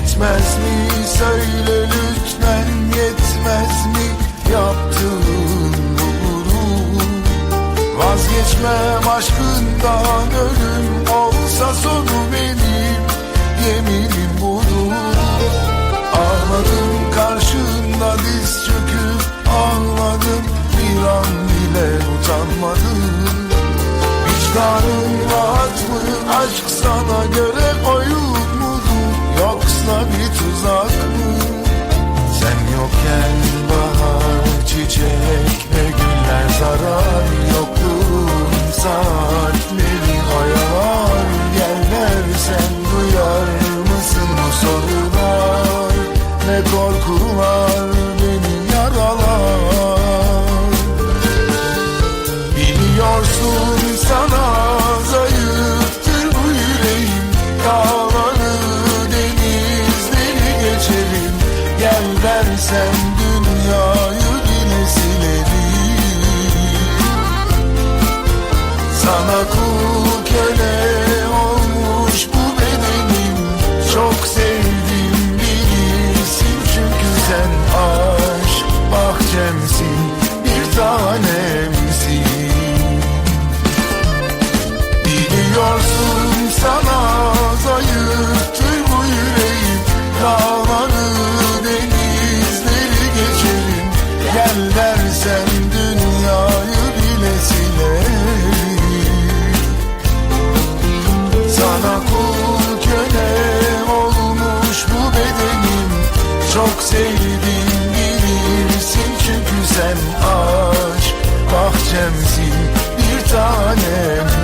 Yetmez mi? Söyle lütfen yetmez mi? Yaptığın gurur Vazgeçmem aşkından ölüm olsa sonu benim. Yeminim budur Ağladım karşında diz çöküp ağladım. Bir an bile utanmadım. Vicdanım var. listen. Sana kul köle olmuş bu bedenim. Çok sevdim bilirsin çünkü sen aşk bahçemsin Bir tanemsin